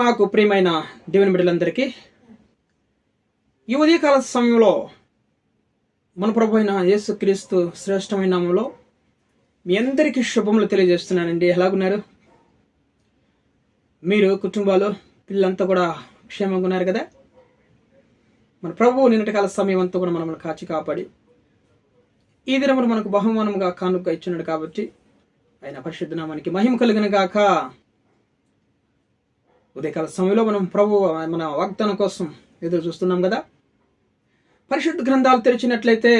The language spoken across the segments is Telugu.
మాకు ప్రియమైన దేవుని బిడ్డలందరికీ ఈ ఉదయకాల సమయంలో మన ప్రభు అయిన యేసుక్రీస్తు శ్రేష్టమైన నామంలో మీ అందరికీ శుభములు తెలియజేస్తున్నానండి. ఎలాగున్నారు? మీరు కుటుంబాలు పిల్లలంతా కూడా క్షేమంగా ఉన్నారు కదా? మన ప్రభు నిన్నటి కాల సమయం అంతా కూడా మనల్ని కాచి కాపాడి ఈ దినమును మనకు బహుమానముగా కానుక ఇచ్చినాడు కాబట్టి ఆయన పరిశుద్ధ నామానికి మహిమ కలిగిన గాక. ఉదయకాల సమయంలో మనం ప్రభు మన వాగ్దానం కోసం ఎదురు చూస్తున్నాం కదా? పరిశుద్ధ గ్రంథాలు తెరిచినట్లయితే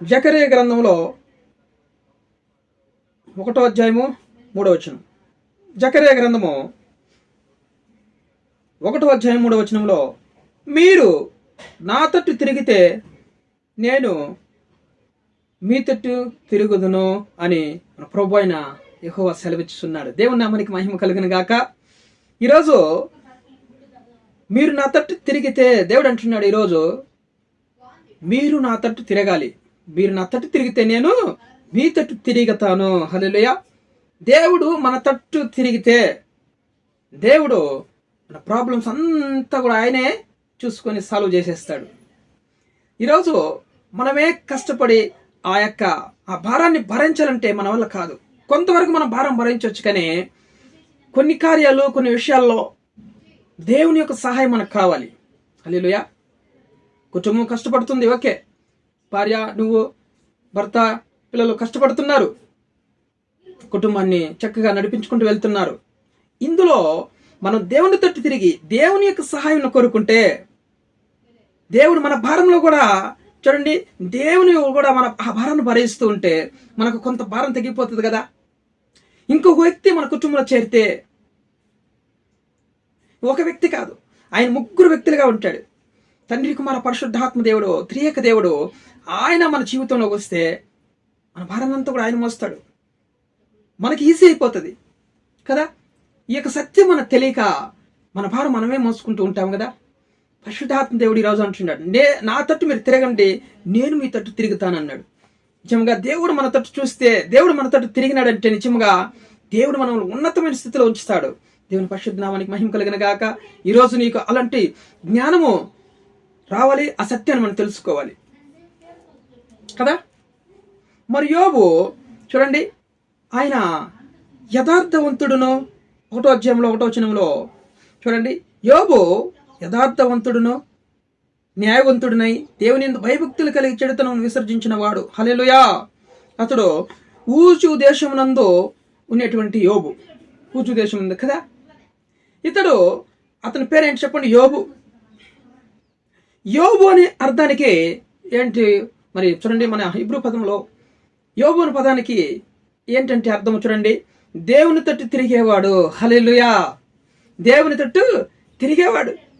జకరే గ్రంథంలో ఒకటో అధ్యాయము మూడో వచనం. జకరే గ్రంథము ఒకటో అధ్యాయం మూడో వచనంలో మీరు నా తట్టు తిరిగితే నేను మీ తట్టు తిరుగుదును అని మన ప్రభు అయిన యెహోవా సెలవిస్తున్నాడు దేవుని నామానికి మహిమ కలిగిన గాక. ఈరోజు మీరు నా తట్టు తిరిగితే దేవుడు అంటున్నాడు ఈరోజు మీరు నా తట్టు తిరగాలి. మీరు నా తట్టు తిరిగితే నేను మీ తట్టు తిరిగతాను. హలోయ దేవుడు మన తట్టు తిరిగితే దేవుడు మన ప్రాబ్లమ్స్ అంతా కూడా ఆయనే చూసుకొని సాల్వ్ చేసేస్తాడు. ఈరోజు మనమే కష్టపడి ఆ యొక్క ఆ భారాన్ని భరించాలంటే మన వల్ల కాదు. కొంతవరకు మనం భారం భరించవచ్చు కానీ కొన్ని కార్యాలు కొన్ని విషయాల్లో దేవుని యొక్క సహాయం మనకు కావాలి. హల్లెలూయా. కుటుంబం కష్టపడుతుంది ఓకే. భార్య నువ్వు భర్త పిల్లలు కష్టపడుతున్నారు. కుటుంబాన్ని చక్కగా నడిపించుకుంటూ వెళ్తున్నారు. ఇందులో మనం దేవుని తట్టు తిరిగి దేవుని యొక్క సహాయం కోరుకుంటే దేవుడు మన భారంలో కూడా చూడండి దేవుని కూడా మన ఆ భారాన్ని భరిస్తూ ఉంటే మనకు కొంత భారం తగ్గిపోతుంది కదా? ఇంకొక వ్యక్తి మన కుటుంబంలో చేరితే ఒక వ్యక్తి కాదు ఆయన ముగ్గురు వ్యక్తులుగా ఉంటాడు. తండ్రి కుమార పరిశుద్ధాత్మ దేవుడు త్రియక దేవుడు ఆయన మన జీవితంలోకి వస్తే మన భారాన్నంతా కూడా ఆయన మోస్తాడు. మనకి ఈజీ అయిపోతుంది కదా? ఈ యొక్క సత్యం మనకు తెలియక మన భారం మనమే మోసుకుంటూ ఉంటాం కదా? పరిశుద్ధాత్మ దేవుడు ఈరోజు అంటున్నాడు నే నా తట్టు మీరు తిరగండి నేను మీ తట్టు తిరుగుతానన్నాడు. నిజంగా దేవుడు మన తట్టు చూస్తే దేవుడు మన తట్టు తిరిగినాడంటే నిజంగా దేవుడు మనల్ని ఉన్నతమైన స్థితిలో ఉంచుతాడు. దేవుని పరిశుద్ధ నామానికి మహిమ కలిగిన గాక ఈరోజు నీకు అలాంటి జ్ఞానము రావాలి ఆ సత్యాన్ని మనం తెలుసుకోవాలి. కదా? మరి యోబు చూడండి ఆయన యథార్థవంతుడును ఒకటో అధ్యాయంలో ఒకటో వచనంలో చూడండి యోబు యథార్థవంతుడును న్యాయవంతుడినై దేవుని భయభక్తులు కలిగి చెడుతనం విసర్జించిన వాడు హలెలుయా అతడు ఊచు దేశమునందు ఉన్నటువంటి యోబు. ఊచు దేశం ఉంది కదా? ఇతడు అతని పేరేంటి చెప్పండి? యోబు. యోబు అనే అర్థానికి ఏంటి మరి చూడండి మన హిబ్రూ పదంలో యోబు అనే పదానికి ఏంటంటే అర్థం చూడండి? దేవుని తట్టు తిరిగేవాడు. హలెలుయా దేవుని తట్టు తిరిగేవాడు.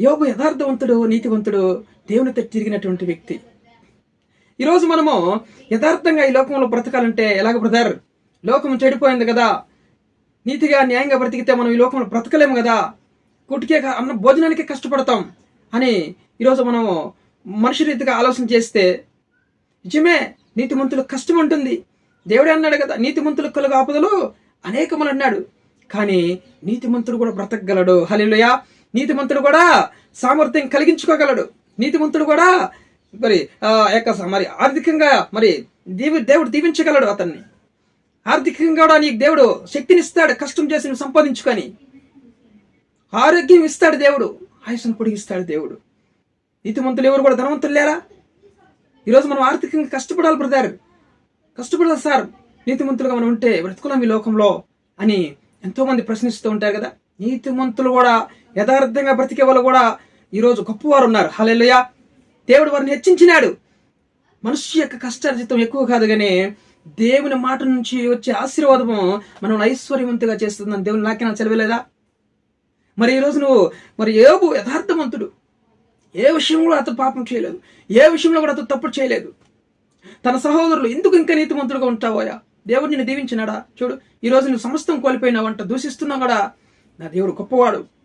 యోబు యథార్థవంతుడు నీతివంతుడు దేవుని తట్టు తిరిగినటువంటి వ్యక్తి. ఈరోజు మనము యథార్థంగా ఈ లోకంలో బ్రతకాలంటే ఎలాగ బ్రదర్? లోకం చెడిపోయింది కదా. నీతిగా న్యాయంగా బ్రతికితే మనం ఈ లోకంలో బ్రతకలేము కదా. కుటికే అన్న భోజనానికి కష్టపడతాం అని ఈరోజు మనము మనిషి రీతిగా ఆలోచన చేస్తే నిజమే నీతిమంతులకు కష్టం ఉంటుంది. దేవుడే అన్నాడు కదా నీతిమంతులకు కలుగు ఆపదలు అనేకములు అన్నాడు. కానీ నీతిమంతుడు కూడా బ్రతకగలడు. హలిలుయా నీతిమంతుడు కూడా సామర్థ్యం కలిగించుకోగలడు. నీతిమంతుడు కూడా మరి యొక్క మరి ఆర్థికంగా మరి దేవి దేవుడు దీవించగలడు అతన్ని. ఆర్థికంగా కూడా నీకు దేవుడు శక్తినిస్తాడు కష్టం చేసి నువ్వు సంపాదించుకొని. ఆరోగ్యం ఇస్తాడు దేవుడు ఆయుష్ను పొడిగిస్తాడు దేవుడు. నీతిమంతులు ఎవరు కూడా ధనవంతులు లేరా? ఈరోజు మనం ఆర్థికంగా కష్టపడాలి బ్రదర్ కష్టపడాలి సార్ నీతిమంతులుగా మనం ఉంటే బ్రతుకులం ఈ లోకంలో అని ఎంతోమంది ప్రశ్నిస్తూ ఉంటారు కదా. నీతిమంతులు కూడా యథార్థంగా బ్రతికే వాళ్ళు కూడా ఈరోజు గొప్పవారు ఉన్నారు. హల్లెలూయ. దేవుడు వారిని హెచ్చించినాడు. మనిషి యొక్క కష్టార్జితం ఎక్కువ కాదు కానీ దేవుని మాట నుంచి వచ్చే ఆశీర్వాదము మనం ఐశ్వర్యవంతుగా చేస్తుందని దేవుని నాకేనా చదివలేదా? మరి ఈరోజు నువ్వు మరి ఏబు యథార్థవంతుడు. ఏ విషయంలో అతను పాపం చేయలేదు. ఏ విషయంలో కూడా అతను తప్పు చేయలేదు. తన సహోదరులు ఎందుకు ఇంకా నీతిమంతుడుగా ఉంటావోయా? దేవుడు నిన్ను దీవించినాడా? చూడు ఈరోజు నువ్వు సమస్తం కోల్పోయినావంట దూషిస్తున్నావు కూడా నా దేవుడు గొప్పవాడు.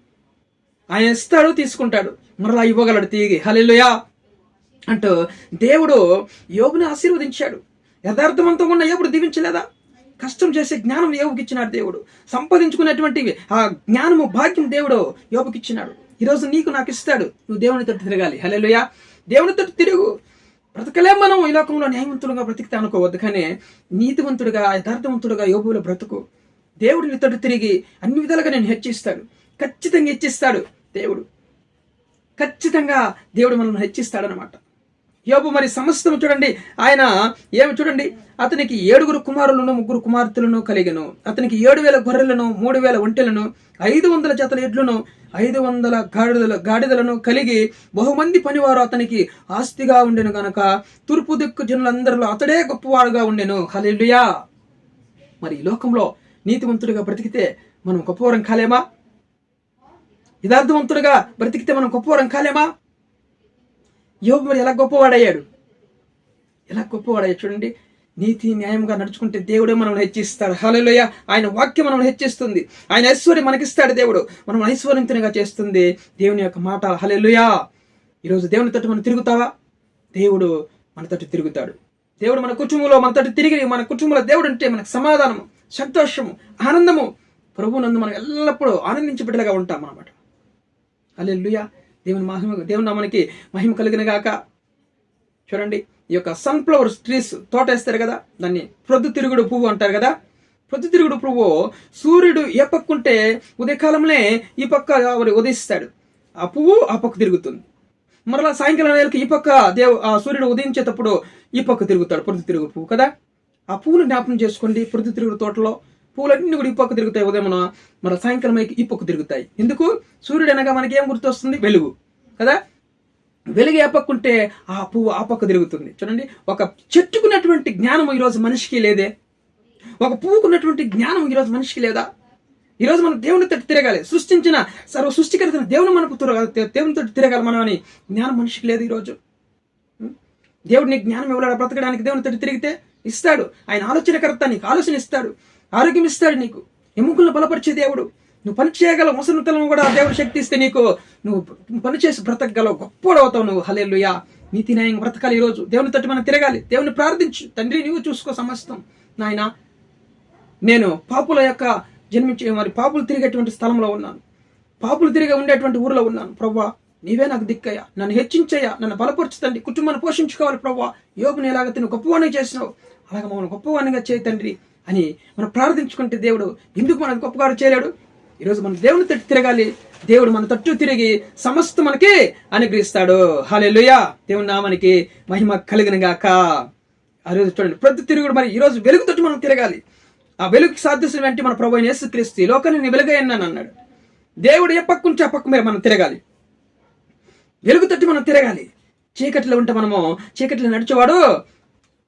ఆయన ఇస్తాడు తీసుకుంటాడు. మరలా ఇవ్వగలడు తిరిగి. హల్లెలూయా! అంటూ దేవుడు యోగుని ఆశీర్వదించాడు. యథార్థవంతం ఉన్న యోగుడు దీవించలేదా? కష్టం చేసే జ్ఞానం యోగుకి ఇచ్చినాడు దేవుడు. సంపాదించుకునేటువంటి ఆ జ్ఞానము భాగ్యం దేవుడు యోగుకి ఇచ్చినాడు ఈరోజు నీకు నాకు ఇస్తాడు. నువ్వు దేవుని తట్టు తిరగాలి. హలోయ దేవుని తట్టు తిరుగు. బ్రతకలేం మనం? ఈ లోకంలో న్యాయవంతుడుగా బ్రతికితే అనుకోవద్దు కానీ నీతివంతుడుగా యథార్థవంతుడుగా యోగులో బ్రతుకు. దేవుడిని నీ తట్టు తిరిగి అన్ని విధాలుగా నేను హెచ్చిస్తాడు ఖచ్చితంగా హెచ్చిస్తాడు దేవుడు. ఖచ్చితంగా దేవుడు మనల్ని హెచ్చిస్తాడనమాట యోబు మరి సమస్తం చూడండి ఆయన ఏమి చూడండి అతనికి ఏడుగురు కుమారులను ముగ్గురు కుమార్తెలను కలిగను. అతనికి ఏడు వేల గొర్రెలను మూడు వేల ఒంటెలను ఐదు వందల జతల ఎడ్లను ఐదు వందల గాడిదల గాడిదలను కలిగి బహుమంది పనివారు అతనికి ఆస్తిగా ఉండెను గనక తూర్పు దిక్కు జనులందరిలో అతడే గొప్పవాడుగా ఉండెను. హల్లెలూయా! మరి ఈ లోకంలో నీతివంతుడిగా బ్రతికితే మనం గొప్పవరం కాలేమా? యథార్థవంతుడుగా బ్రతికితే మనం గొప్పవరం కాలేమా? యోగు మరి ఎలా గొప్పవాడయ్యాడు? ఎలా గొప్పవాడయ్యాడు చూడండి. నీతి న్యాయంగా నడుచుకుంటే దేవుడే మనల్ని హెచ్చిస్తాడు. హలోయ ఆయన వాక్యం మనల్ని హెచ్చిస్తుంది. ఆయన ఐశ్వర్యం మనకిస్తాడు దేవుడు. మనం ఐశ్వర్యంతునిగా చేస్తుంది దేవుని యొక్క మాట. హలోయా ఈరోజు దేవుని తట్టు మనం తిరుగుతావా? దేవుడు మన తట్టు తిరుగుతాడు. దేవుడు మన కుటుంబంలో మన తట్టు తిరిగి మన కుటుంబంలో దేవుడు అంటే మనకు సమాధానము సంతోషము ఆనందము. ప్రభువునందు మనం ఎల్లప్పుడూ ఆనందించి బిడ్డలుగా ఉంటాం అన్నమాట అల్లెలుయా దేవుని మహిమ దేవుని నామానికి మహిమ కలిగిన గాక. చూడండి ఈ యొక్క సన్ఫ్లవర్ ట్రీస్ తోట వేస్తారు కదా దాన్ని ప్రొద్దుతిరుగుడు పువ్వు అంటారు కదా. ప్రొద్దుతిరుగుడు పువ్వు సూర్యుడు ఏ పక్కుంటే ఉదయకాలంలో ఈ పక్క ఉదయిస్తాడు. ఆ పువ్వు ఆ పక్క తిరుగుతుంది. మరలా సాయంకాలం వేళకి ఈ పక్క దేవు ఆ సూర్యుడు ఉదయించేటప్పుడు ఈ పక్క తిరుగుతాడు ప్రొద్దుతిరుగుడు పువ్వు కదా. ఆ పువ్వును జ్ఞాపకం చేసుకోండి ప్రొద్దుతిరుగుడు తోటలో. పూలన్నీ కూడా ఈ పక్క తిరుగుతాయి ఉదయం మన సాయంకాలం అయ్యి ఈ పక్క తిరుగుతాయి. ఎందుకు? సూర్యుడు అనగా మనకి ఏం గుర్తొస్తుంది? వెలుగు. కదా? వెలుగు ఏ పక్క ఉంటే ఆ పువ్వు ఆ పక్క తిరుగుతుంది. చూడండి ఒక చెట్టుకున్నటువంటి జ్ఞానం ఈరోజు మనిషికి లేదే. ఒక పువ్వుకున్నటువంటి జ్ఞానం ఈరోజు మనిషికి లేదా? ఈరోజు మనం దేవుని తట్టు తిరగాలి. సృష్టించిన సర్వ సృష్టికర్త దేవుని మనకు దేవుని తట్టు తిరగాలి మనం అని జ్ఞానం మనిషికి లేదు ఈరోజు. దేవుడు నీకు జ్ఞానం ఇవ్వలేడు? బ్రతకడానికి దేవుని తట్టు తిరిగితే ఇస్తాడు. ఆయన ఆలోచనకర్త నీకు ఆలోచన ఇస్తాడు. ఆరోగ్యం ఇస్తాడు నీకు. ఎముకలను బలపరిచే దేవుడు. నువ్వు పని చేయగలవు ముసలితలను కూడా దేవుడు శక్తి ఇస్తే నీకు నువ్వు పని చేసి బ్రతకగలవు గొప్పడవుతావు నువ్వు. హలేలుయా నీతి న్యాయంగా బ్రతకాలి ఈరోజు. దేవుని తట్టు మనం తిరగాలి. దేవుని ప్రార్థించు. తండ్రి నువ్వు చూసుకో సమస్తం. నాయన నేను పాపుల యొక్క జన్మించే మరి పాపులు తిరిగేటువంటి స్థలంలో ఉన్నాను. పాపులు తిరిగి ఉండేటువంటి ఊరిలో ఉన్నాను. ప్రవ్వా నీవే నాకు దిక్కయ్యా. నన్ను హెచ్చించయ్యా. నన్ను బలపరుచుతండి కుటుంబాన్ని పోషించుకోవాలి ప్రవ్వా. యోగుని ఎలాగ తిను? గొప్పవాణి చేసినావు. అలాగ మమ్మల్ని గొప్పవాణిగా చేయి తండ్రి. అని మనం ప్రార్థించుకుంటే దేవుడు ఎందుకు మనకు గొప్పగారు చేయలేడు? ఈరోజు మనం దేవుని తట్టు తిరగాలి. దేవుడు మన తట్టు తిరిగి సమస్త మనకి అనుగ్రహిస్తాడు. హాలేలుయా దేవుని నామానికి మహిమ కలిగిన గాక. ఆ రోజు చూడండి ప్రతి తిరుగుడు మరి ఈరోజు వెలుగు తట్టు మనం తిరగాలి. ఆ వెలుగుకి సాధ్యసిన వెంటనే మన ప్రభు యేసుక్రీస్తు ఈ లోకాన్ని నేను అన్నాడు. దేవుడు ఏ పక్క నుంచి ఆ పక్క మీద మనం తిరగాలి? వెలుగు తట్టు మనం తిరగాలి. చీకట్లో ఉంటే మనము చీకట్లో నడిచేవాడు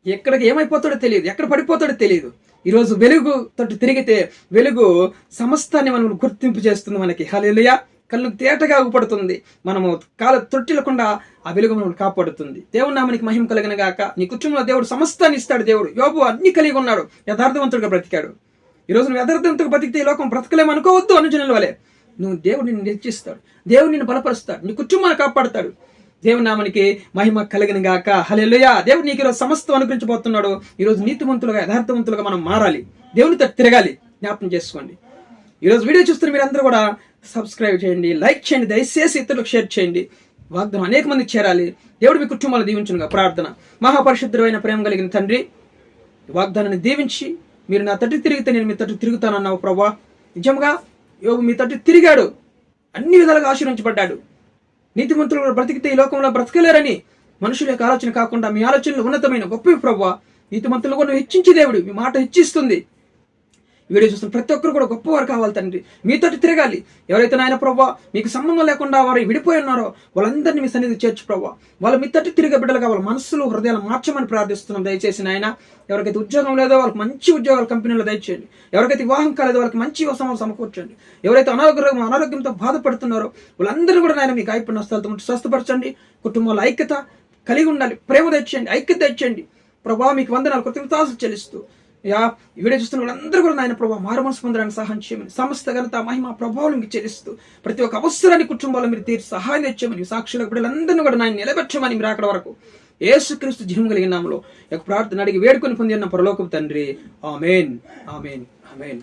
ఎక్కడికి ఏమైపోతాడో తెలియదు. ఎక్కడ పడిపోతాడో తెలియదు. ఈరోజు వెలుగు తట్టు తిరిగితే వెలుగు సమస్తాన్ని మనం గుర్తింపు చేస్తుంది మనకి. హలేలుయ కళ్ళు తేటగా ఊపడుతుంది. మనము కాలు తొట్టిలకుండా ఆ వెలుగు మనల్ని కాపాడుతుంది. దేవుడు నామనికి మహిమ కలిగిన గాక నీ కుటుంబంలో దేవుడు సమస్తాన్ని ఇస్తాడు దేవుడు. యోబు అన్ని కలిగి ఉన్నాడు. యథార్థవంతుడిగా బ్రతికాడు. ఈరోజు నువ్వు యథార్థవంతుగా బ్రతికితే ఈ లోకం బ్రతకలేమనుకోవద్దు అనుజనుల వలె. నువ్వు దేవుడు నిన్ను హెచ్చిస్తాడు దేవుడు నిన్ను బలపరుస్తాడు. నీ కుటుంబాన్ని కాపాడుతాడు. దేవుని నామనికి మహిమ కలిగిన గాక. హలెలుయా దేవుడు నీకు ఈరోజు సమస్తం అనుగ్రహించబోతున్నాడు. ఈరోజు నీతివంతులుగా యథార్థవంతులుగా మనం మారాలి. దేవునితో తిరగాలి. జ్ఞాపకం చేసుకోండి. ఈరోజు వీడియో చూస్తున్న మీరందరూ కూడా సబ్స్క్రైబ్ చేయండి లైక్ చేయండి దయచేసి ఇతరులకు షేర్ చేయండి. వాగ్దానం అనేక మంది చేరాలి. దేవుడు మీ కుటుంబాలు దీవించునుగా. ప్రార్థన. మహాపరిశుద్ధమైన ప్రేమ కలిగిన తండ్రి వాగ్దానాన్ని దీవించి మీరు నా తట్టు తిరిగితే నేను మీ తట్టు తిరుగుతానన్నావు ప్రభా. నిజంగా యోగు మీ తట్టు తిరిగాడు. అన్ని విధాలుగా ఆశీర్వించబడ్డాడు నీతిమంతులు బ్రతికితే ఈ లోకంలో బ్రతకలేరని మనుషుల యొక్క ఆలోచన కాకుండా మీ ఆలోచనలు ఉన్నతమైన గొప్ప ప్రభావ. నీతిమంతులు కూడా హెచ్చించి దేవుడు. మీ మాట హెచ్చిస్తుంది. వీడియో చూస్తున్న ప్రతి ఒక్కరు కూడా గొప్పవారు కావాలి తండ్రి. మీతోటి తిరగాలి. ఎవరైతే నాయన ప్రభావ మీకు సంబంధం లేకుండా వారు విడిపోయి ఉన్నారో వాళ్ళందరినీ మీ సన్నిధి చేర్చు ప్రభావ వాళ్ళు మీతోటి తిరిగే బిడ్డలు కావాలి. మనసులు హృదయాలు మార్చమని ప్రార్థిస్తున్నాం దయచేసి నాయన. ఎవరికైతే ఉద్యోగం లేదో వాళ్ళకి మంచి ఉద్యోగాలు కంపెనీలో దయచేయండి. ఎవరికైతే వివాహం కాలేదో వాళ్ళకి మంచి వ్యవసాయం సమకూర్చండి. ఎవరైతే అనారోగ్యం అనారోగ్యంతో బాధపడుతున్నారో వాళ్ళందరూ కూడా నాయన మీకు అయిపోయిన వస్తాలతో స్వస్థపరచండి. కుటుంబంలో ఐక్యత కలిగి ఉండాలి. ప్రేమ తెచ్చండి ఐక్యత తెచ్చండి ప్రభావ మీకు వందనాలు కృతజ్ఞతాలు చెల్లిస్తూ యా ఈ వీడియో చూస్తున్న వాళ్ళందరూ కూడా నాయన ప్రభావ మారుమనసు పొందడానికి సహాయం చేయమని సమస్త ఘనత మహిమ ప్రభావం మీకు చెల్లిస్తూ ప్రతి ఒక్క అవసరాన్ని కుటుంబాల్లో మీరు తీర్చి సహాయం తెచ్చామని సాక్షులకు బిడ్డలందరినీ కూడా నాయన నిలబెట్టమని మీరు అక్కడ వరకు ఏసుక్రీస్తు జీవం కలిగిన నామలో యొక్క ప్రార్థన అడిగి వేడుకొని పొంది ఉన్న పరలోకపు తండ్రి. ఆమెన్. ఆమెన్. ఆమెన్.